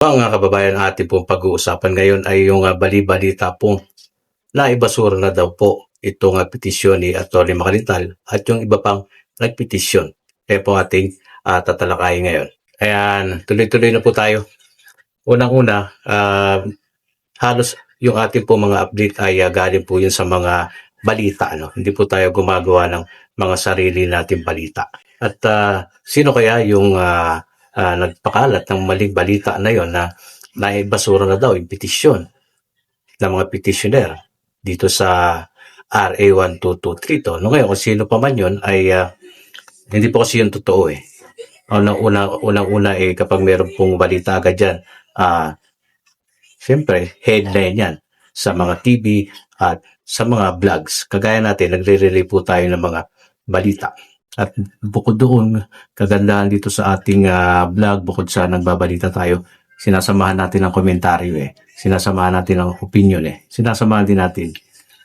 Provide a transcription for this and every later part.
Mga kababayan, ating pong pag-uusapan ngayon ay yung uh, bali-balita pong naibasura na daw po itong uh, petisyon ni Atty. Macalital at yung iba pang nagpetisyon. Kaya po ating uh, tatalakayin ngayon. Ayan, tuloy-tuloy na po tayo. Unang-una, uh, halos yung ating po mga update ay uh, galing po yun sa mga balita. Ano? Hindi po tayo gumagawa ng mga sarili nating balita. At uh, sino kaya yung uh, uh, nagpakalat ng maling balita na yon na naibasura na daw yung petisyon ng mga petitioner dito sa RA 1223 to. No, ngayon, kung sino pa man yun ay uh, hindi po kasi yun totoo eh. Unang-una, unang-una eh kapag meron pong balita agad dyan, ah, siyempre, headline yan sa mga TV at sa mga vlogs. Kagaya natin, nagre-relay po tayo ng mga balita. At bukod doon, kagandahan dito sa ating ah, vlog, bukod sa nagbabalita tayo, sinasamahan natin ng komentaryo eh. Sinasamahan natin ng opinion eh. Sinasamahan din natin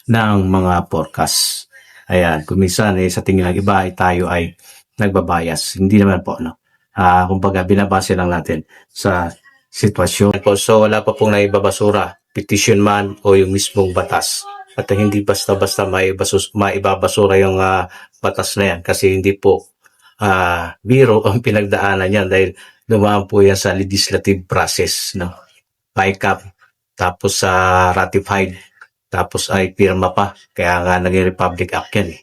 ng mga forecast. Ayan, kung minsan eh, sa tingin ng iba ay tayo ay nagbabayas. Hindi naman po, no? Ah, kumbaga, binabase lang natin sa sitwasyon. So, wala pa pong naibabasura, petition man o yung mismong batas. At hindi basta-basta maibasus, maibabasura yung ah, batas na yan kasi hindi po ah, biro ang pinagdaanan yan dahil dumaan po yan sa legislative process. No? PICAP, tapos sa ratified, tapos ay pirma pa. Kaya nga naging Republic Act yan. Eh.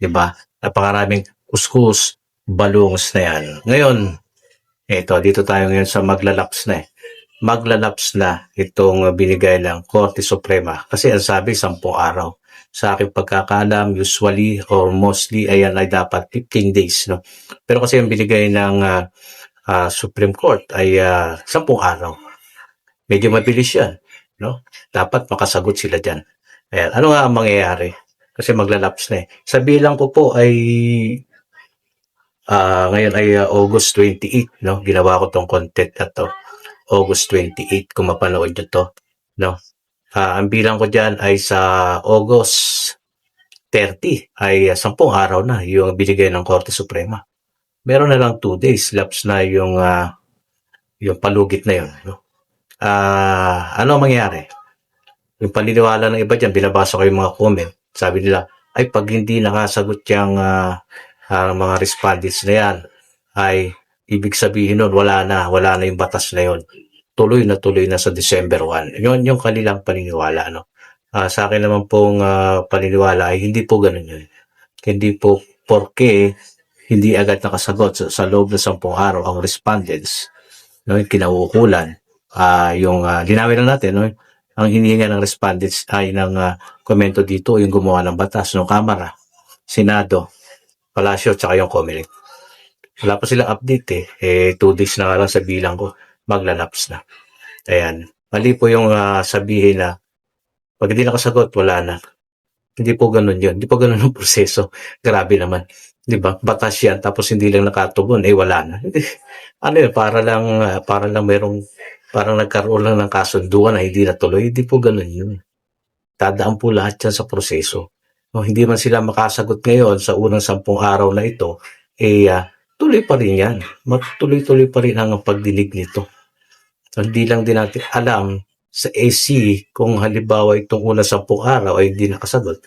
Diba? Napakaraming kuskus, balungs na yan. Ngayon, eto, dito tayo ngayon sa maglalaps na eh. Maglalaps na itong binigay ng Korte Suprema. Kasi ang sabi, sampung araw. Sa aking pagkakalam, usually or mostly, ayan ay dapat 15 days. No? Pero kasi ang binigay ng ah, ah, Supreme Court ay uh, 10 araw. Medyo mabilis yan. No? Dapat makasagot sila dyan. Ayan. Ano nga ang mangyayari? Kasi maglalaps na eh. Sa bilang ko po ay ah, ngayon ay ah, August 28, no? Ginawa ko tong content na to. August 28 kung mapanood nyo to, no? Ah, ang bilang ko diyan ay sa August 30 ay uh, 10 araw na yung binigay ng Korte Suprema. Meron na lang 2 days lapse na yung ah, yung palugit na yun, no? Ah, ano ang mangyayari? Yung paniniwala ng iba diyan, binabasa ko yung mga comment. Sabi nila, ay pag hindi nakasagot yung ah, ah, mga respondents na yan, ay ibig sabihin nun, wala na, wala na yung batas na yun. Tuloy na tuloy na sa December 1. Yun yung kanilang paniniwala. No? Ah, sa akin naman pong ah, paniniwala ay hindi po ganun yun. Hindi po porke hindi agad nakasagot sa, sa loob ng 10 araw ang respondents, no, yung kinauukulan, ah yung uh, linawin lang natin, no, ang hinihinga ng respondents ay ng ah, komento dito yung gumawa ng batas ng Kamara, Senado, Palasyo, tsaka yung Comelec. Wala pa silang update eh. Eh, two days na nga lang sa bilang ko, maglalaps na. Ayan. Mali po yung ah, sabihin na pag hindi nakasagot, wala na. Hindi po ganun yun. Hindi po ganun ang proseso. Grabe naman. Di ba? Batas yan, tapos hindi lang nakatugon, eh wala na. ano yun, para lang, ah, para lang merong, parang nagkaroon lang ng kasunduan na hindi natuloy. Hindi po ganun yun. Tadaan po lahat yan sa proseso. No, hindi man sila makasagot ngayon sa unang sampung araw na ito, eh, ah, tuloy pa rin yan. Magtuloy-tuloy pa rin ang pagdinig nito. Hindi lang din natin alam sa AC kung halimbawa itong unang sampung araw ay hindi nakasagot.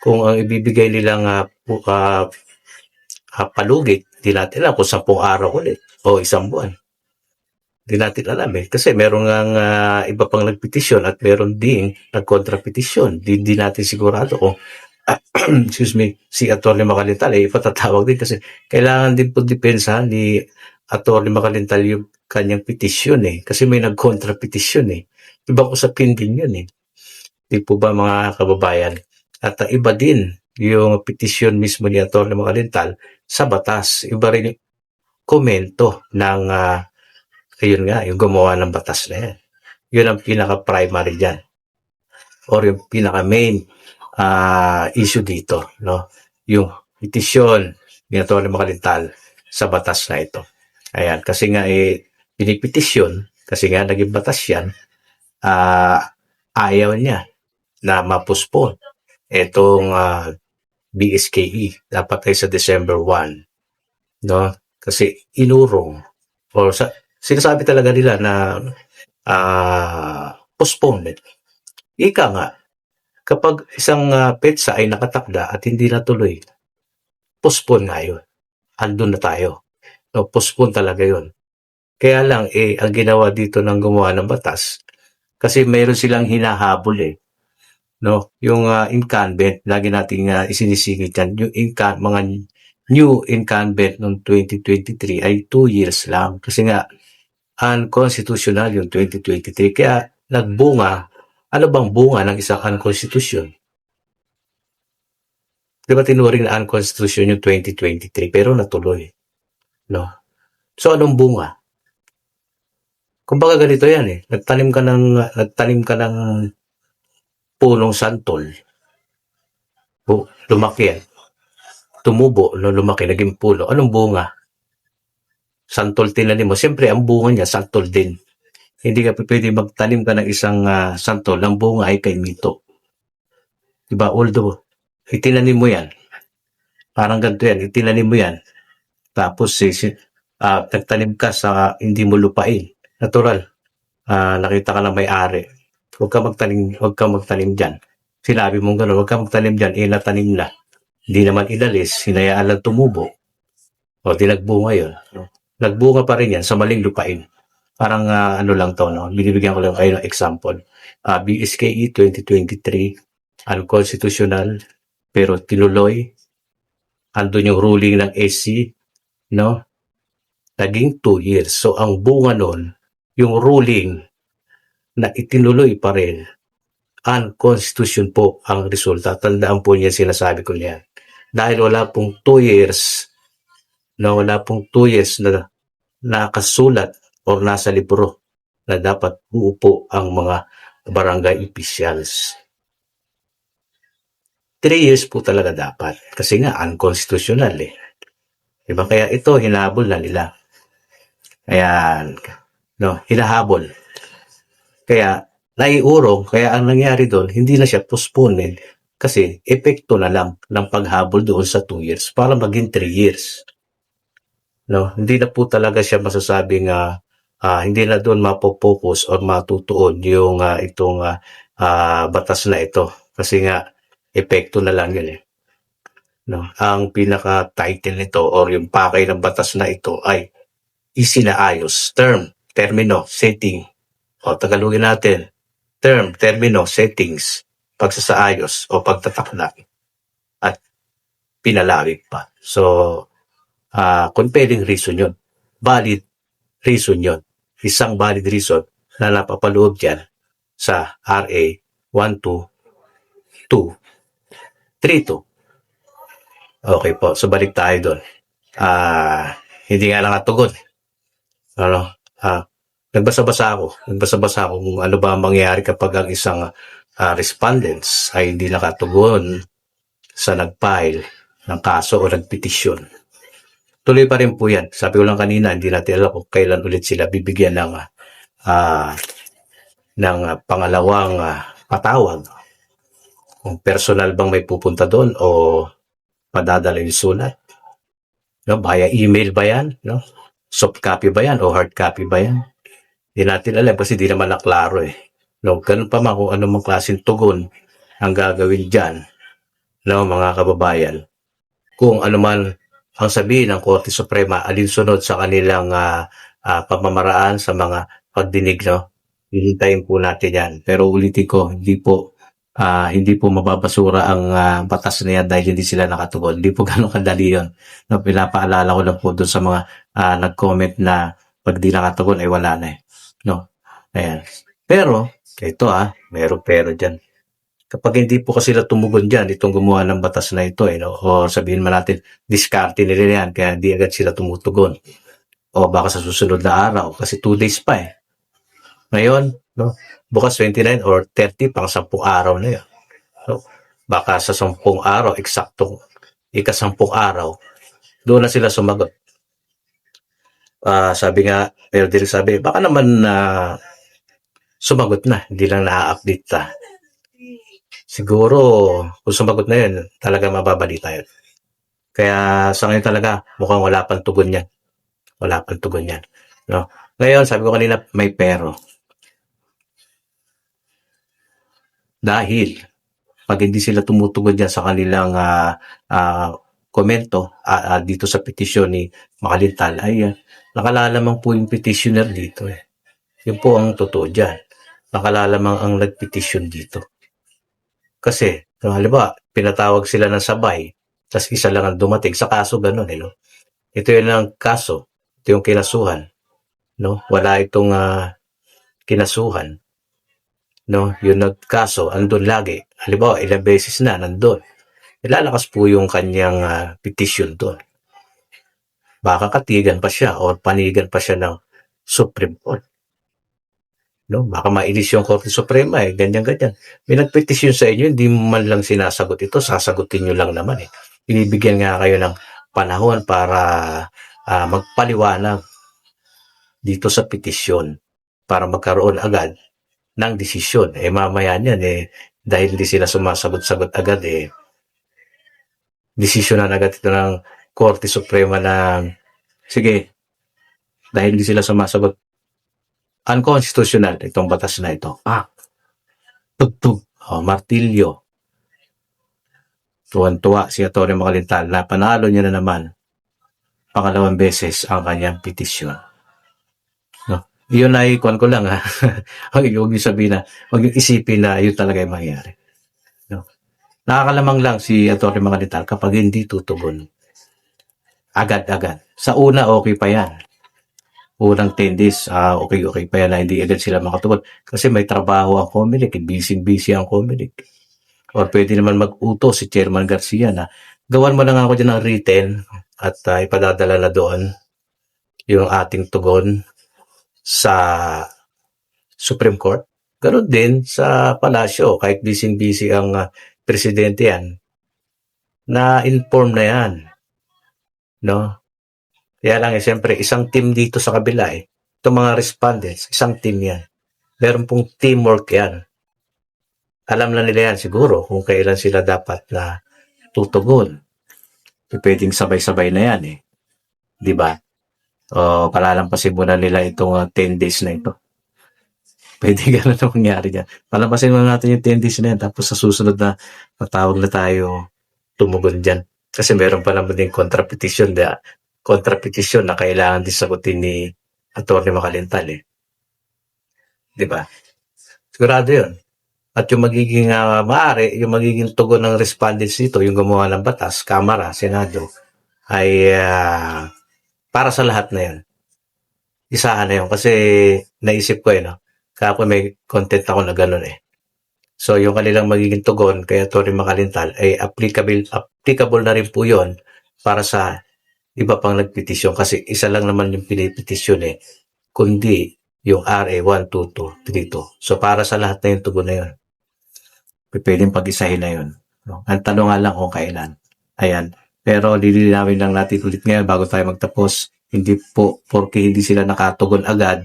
Kung ang ibibigay nilang uh, uh, uh, palugit, hindi natin alam kung sampung araw ulit o isang buwan. Hindi natin alam eh. Kasi meron nga uh, iba pang nagpetisyon at meron ding nagkontrapetisyon. Hindi, hindi natin sigurado kung excuse me, si Atty. Makalintal ay eh, ipatatawag din kasi kailangan din po depensa ni Atty. Makalintal yung kanyang petisyon eh. Kasi may nag-contra petisyon eh. Iba ko sa din yun eh. Di po ba mga kababayan? At uh, iba din yung petisyon mismo ni Atty. Makalintal sa batas. Iba rin yung komento ng uh, ayun nga, yung gumawa ng batas na yan. Yun ang pinaka-primary dyan. Or yung pinaka-main uh, issue dito, no? Yung petisyon ni Atty. Makalintal sa batas na ito. Ayan, kasi nga eh, pinipetisyon, kasi nga naging batas yan, uh, ayaw niya na mapuspon itong uh, BSKE. Dapat ay sa December 1. No? Kasi inurong or sa, sinasabi talaga nila na ah, postponement. Ika nga, kapag isang ah, petsa ay nakatakda at hindi natuloy, postpone nga yun. Andun na tayo. No, postpone talaga yun. Kaya lang, eh, ang ginawa dito ng gumawa ng batas, kasi mayroon silang hinahabol eh. No, yung ah, incumbent, lagi nating uh, isinisingit yan, yung inca- mga new incumbent noong 2023 ay 2 years lang. Kasi nga, unconstitutional yung 2023. Kaya nagbunga, ano bang bunga ng isang unconstitution? Di ba tinuring na unconstitution yung 2023 pero natuloy? No? So anong bunga? Kumbaga ganito yan eh. Nagtanim ka ng, nagtanim ka ng punong santol. Bu- lumaki yan. Tumubo, no, lumaki, naging puno. Anong bunga? Santol tinanim mo. Siyempre, ang bunga niya, santol din. Hindi ka pwede magtanim ka ng isang ah, santol, ang bunga ay kay mito. Diba? Although, itinanim mo yan. Parang ganito yan, itinanim mo yan. Tapos, si, ah, nagtanim ka sa hindi mo lupain. Natural. Ah, nakita ka ng may-ari. Huwag ka magtanim, huwag ka magtanim dyan. Sinabi mo gano'n, huwag ka magtanim dyan, eh, natanim na. Hindi naman inalis, hinayaan lang tumubo. O, di nagbunga yun. Nagbunga pa rin yan sa maling lupain. Parang ah, ano lang to, no? binibigyan ko lang kayo ng example. Ah, BSKE 2023, unconstitutional, pero tinuloy. Andun yung ruling ng SC, no? Naging 2 years. So, ang bunga nun, yung ruling na itinuloy pa rin, unconstitution po ang resulta. Tandaan po niya sinasabi ko niyan. Dahil wala pong 2 years, na wala pong 2 years na nakasulat o nasa libro na dapat uupo ang mga barangay officials. 3 years po talaga dapat. Kasi nga, unconstitutional eh. Diba? Kaya ito, hinahabol na nila. Ayan. No, hinahabol. Kaya, naiurong. Kaya ang nangyari doon, hindi na siya postponed. Kasi, epekto na lang ng paghabol doon sa 2 years para maging 3 years. No, hindi na po talaga siya masasabing ah, ah, hindi na doon mapopokus or matutuon yung ah, itong ah, ah, batas na ito. Kasi nga, epekto na lang yun eh. No, ang pinaka-title nito or yung pakay ng batas na ito ay isinaayos. Term, termino, setting. O tagalogin natin. Term, termino, settings, pagsasaayos o pagtatakda at pinalawig pa. So, ah compelling reason yun. Valid reason yun. Isang valid reason na napapaloob dyan sa RA 12232. Okay po, so balik tayo doon. Ah, hindi nga lang natugon. Ano? Ah, nagbasa-basa ako. Nagbasa-basa ako kung ano ba ang mangyayari kapag ang isang ah, respondents ay hindi nakatugon sa nag-file ng kaso o nagpetisyon. Tuloy pa rin po yan. Sabi ko lang kanina, hindi natin alam kung kailan ulit sila bibigyan ng ah, ng pangalawang ah, patawag. Kung personal bang may pupunta doon o padadala yung sulat. No, via email ba yan? No? Soft copy ba yan o hard copy ba yan? Hindi natin alam kasi di naman naklaro eh. No, ganun pa man kung mga klaseng tugon ang gagawin dyan, no, mga kababayan. Kung ano man ang sabihin ng Korte Suprema alinsunod sa kanilang ah, ah, pamamaraan sa mga pagdinig, no? Hihintayin po natin yan. Pero ulitin ko, hindi po ah, hindi po mababasura ang ah, batas na yan dahil hindi sila nakatugon. Hindi po ganun kadali yun. No, pinapaalala ko lang po doon sa mga ah, nag-comment na pag di nakatugon ay wala na eh. No? Ayan. Pero, ito ah, meron pero dyan. Kapag hindi po kasi sila tumugon dyan, itong gumawa ng batas na ito, eh, no? o sabihin man natin, diskarte nila yan, kaya hindi agad sila tumutugon. O baka sa susunod na araw, kasi two days pa eh. Ngayon, no, bukas 29 or 30, pang 10 araw na yun. No? Baka sa 10 araw, eksaktong ika-10 araw, doon na sila sumagot. Ah, sabi nga, pero din sabi, baka naman na sumagot na, hindi lang na-update ta. Siguro, kung sumagot na yun, talaga mababalita yun. Kaya sa ngayon talaga, mukhang wala pang tugon yan. Wala pang tugon yan. No? Ngayon, sabi ko kanina, may pero. Dahil, pag hindi sila tumutugon dyan sa kanilang ah, ah, komento ah, ah, dito sa petisyon ni Makalintal, ay ah, nakalalamang po yung petitioner dito eh. Yun po ang totoo dyan. Nakalalamang ang nagpetisyon dito. Kasi, halimbawa, pinatawag sila ng sabay, tapos isa lang ang dumating. Sa kaso, ganun eh, no? Ito yun ang kaso. Ito yung kinasuhan. No? Wala itong ah, kinasuhan. No? Yung nagkaso, andun lagi. Halimbawa, ilang beses na, nandun. Ilalakas po yung kanyang ah, petition doon. Baka katigan pa siya or panigan pa siya ng Supreme Court. No? Baka mainis yung Korte Suprema eh, ganyan-ganyan. May nagpetisyon sa inyo, hindi man lang sinasagot ito, sasagutin nyo lang naman eh. Binibigyan nga kayo ng panahon para ah, magpaliwanag dito sa petisyon para magkaroon agad ng desisyon. Eh mamaya niyan eh, dahil hindi sila sumasagot-sagot agad eh, desisyonan agad ito ng Korte Suprema na, sige, dahil hindi sila sumasagot, unconstitutional itong batas na ito. Ah, tugtog, oh, martilyo. Tuwan-tuwa si Atty. Makalintal na panalo niya na naman pangalawang beses ang kanyang petisyon. No? Iyon ay, kuwan ko lang ha. Huwag huwag niyo sabihin na, huwag niyo isipin na yun talaga yung mangyayari. No? Nakakalamang lang si Atty. Makalintal kapag hindi tutugon. Agad-agad. Sa una, okay pa yan. Unang 10 days, ah, okay-okay pa yan na hindi agad sila makatugon. Kasi may trabaho ang Comelec, busy-busy ang Comelec. Or pwede naman mag-utos si Chairman Garcia na gawan mo na nga ako dyan ng written at ah, ipadadala na doon yung ating tugon sa Supreme Court. Ganon din sa palasyo, kahit busy-busy ang ah, presidente yan, na-inform na yan. No? Kaya lang, eh, siyempre, isang team dito sa kabila eh. Itong mga respondents, isang team yan. Meron pong teamwork yan. Alam na nila yan siguro kung kailan sila dapat na tutugon. E pwedeng sabay-sabay na yan eh. Di ba? O palalampasin muna nila itong ah, 10 days na ito. Pwede ganun na mangyari dyan. Palampasin muna natin yung 10 days na yan. Tapos sa susunod na patawag na tayo tumugon dyan. Kasi meron pa naman din kontrapetition na kontrapetition na kailangan din sagutin ni Atty. Makalintal eh. Di ba? Sigurado yun. At yung magiging uh, maaari, yung magiging tugon ng respondents dito, yung gumawa ng batas, Kamara, Senado, ay ah, para sa lahat na yun. Isahan na yun. Kasi naisip ko eh, no? Kahapon may content ako na gano'n eh. So, yung kanilang magiging tugon kay Atty. Makalintal ay applicable, applicable na rin po yun para sa iba pang nagpetisyon kasi isa lang naman yung pinipetisyon eh, kundi yung RA 12232. So para sa lahat na yung tugon na yun, pwedeng pag-isahin na yun. No? Ang tanong nga lang kung kailan. Ayan. Pero lilinawin lang natin ulit ngayon bago tayo magtapos. Hindi po, porque hindi sila nakatugon agad,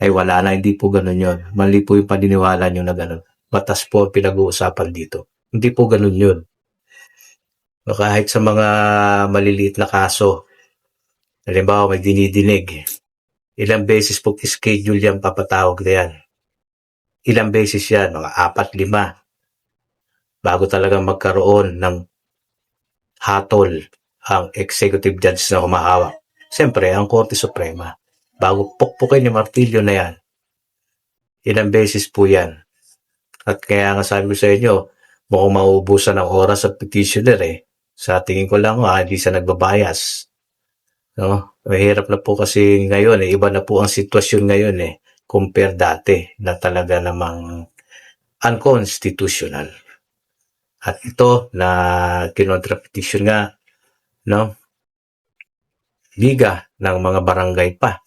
ay wala na. Hindi po ganun yun. Mali po yung paniniwala nyo na ganun. Batas po pinag-uusapan dito. Hindi po ganun yun. O kahit sa mga maliliit na kaso, halimbawa may dinidinig, ilang beses po schedule yan papatawag na yan. Ilang beses yan, mga apat, lima, bago talaga magkaroon ng hatol ang executive judge na humahawak. Siyempre, ang Korte Suprema, bago pukpukin yung martilyo na yan, ilang beses po yan. At kaya nga sabi ko sa inyo, mukhang mauubusan ng oras sa petitioner eh. Sa tingin ko lang, ah, hindi siya nagbabayas. No? Mahirap na po kasi ngayon, eh. iba na po ang sitwasyon ngayon eh, compare dati na talaga namang unconstitutional. At ito na kinontrapetition nga, no? Liga ng mga barangay pa.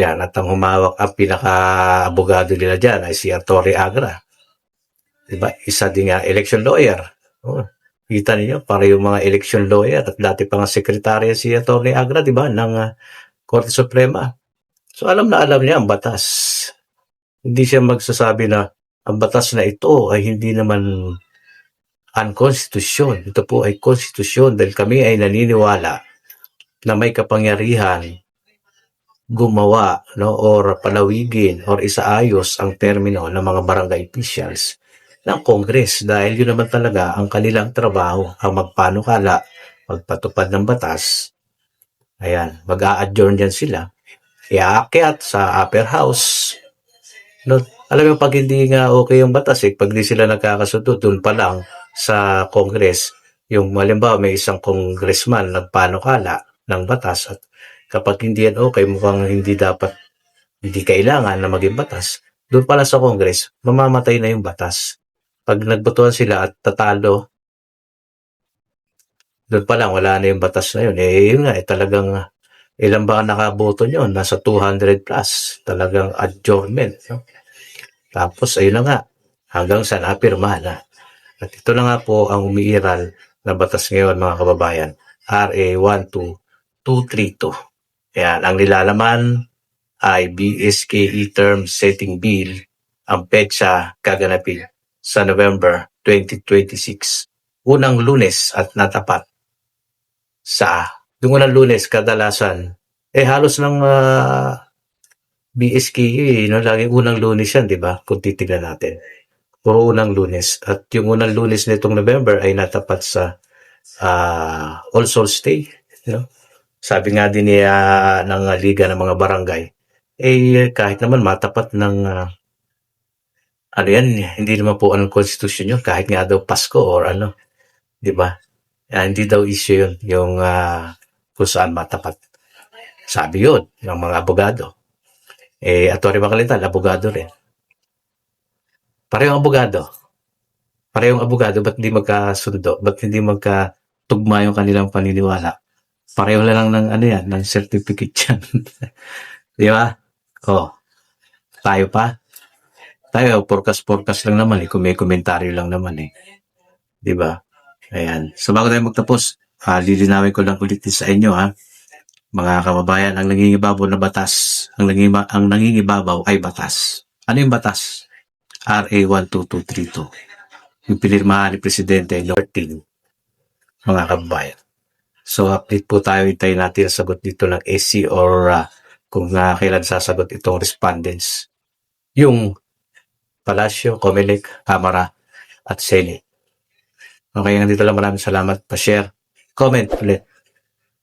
Yan, at ang humawak ang pinaka-abogado nila dyan ay si Atty. Agra. Diba? Isa din nga election lawyer. Oh, kita niyo para yung mga election lawyer at dati pa nga sekretarya si Atty. Agra, di ba, ng uh, Suprema. So alam na alam niya ang batas. Hindi siya magsasabi na ang batas na ito ay hindi naman unconstitution. Ito po ay konstitusyon dahil kami ay naniniwala na may kapangyarihan gumawa no or palawigin or isaayos ang termino ng mga barangay officials ng Congress dahil yun naman talaga ang kanilang trabaho ang magpanukala, magpatupad ng batas. Ayan, mag-a-adjourn yan sila. Iaakyat sa upper house. No, alam mo pag hindi nga okay yung batas eh, pag di sila nagkakasundo doon pa lang sa Congress, yung malimbawa may isang congressman nagpanukala ng batas at kapag hindi yan okay, mukhang hindi dapat, hindi kailangan na maging batas, doon pala sa Congress, mamamatay na yung batas. Pag nagbotohan sila at tatalo, doon pa lang, wala na yung batas na yun. Eh, yun nga, eh, talagang ilan ba ang nakaboto nyo? Nasa 200 plus. Talagang adjournment. Tapos, ayun na nga, hanggang sa napirma na. At ito na nga po ang umiiral na batas ngayon, mga kababayan. RA 12232. Yan, ang nilalaman ay BSKE Term Setting Bill ang petsa gaganapin sa November 2026. Unang lunes at natapat. Sa yung unang lunes kadalasan. Eh halos ng uh, BSKE no laging unang lunes yan di ba? Kung titignan natin. Puro unang lunes. At yung unang lunes nitong November ay natapat sa uh, All Souls Day you know? sabi nga din niya ng liga ng mga barangay eh kahit naman matapat ng uh, ano yan hindi naman po ang constitution yun kahit nga daw Pasko or ano di ba Ah, hindi daw issue yun, yung ah, kung saan matapat. Sabi yun, ng mga abogado. Eh, Atty. Macalitan, abogado rin. Parehong abogado. Parehong abogado, ba't hindi magkasundo? Ba't hindi magkatugma yung kanilang paniniwala? Pareho lang ng ano yan, ng certificate yan. Di ba? Oh, tayo pa. Tayo, porkas-porkas lang naman eh, kung may komentaryo lang naman eh. Ba? Ayan. So bago tayo magtapos, uh, lilinawin ko lang ulit sa inyo ha. Mga kababayan, ang nangingibabaw na batas, ang, nangima, ang nangingibabaw ay batas. Ano yung batas? RA 12232. Yung pinirmahan ni Presidente 13. Mga kababayan. So update po tayo, hintayin natin ang sagot dito ng AC or uh, kung uh, kailan sasagot itong respondents. Yung Palasyo, Comelec, Kamara, at Senate. Okay, nandito lang maraming salamat. Pa-share, comment ulit,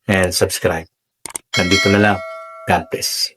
and subscribe. Nandito na lang. God bless.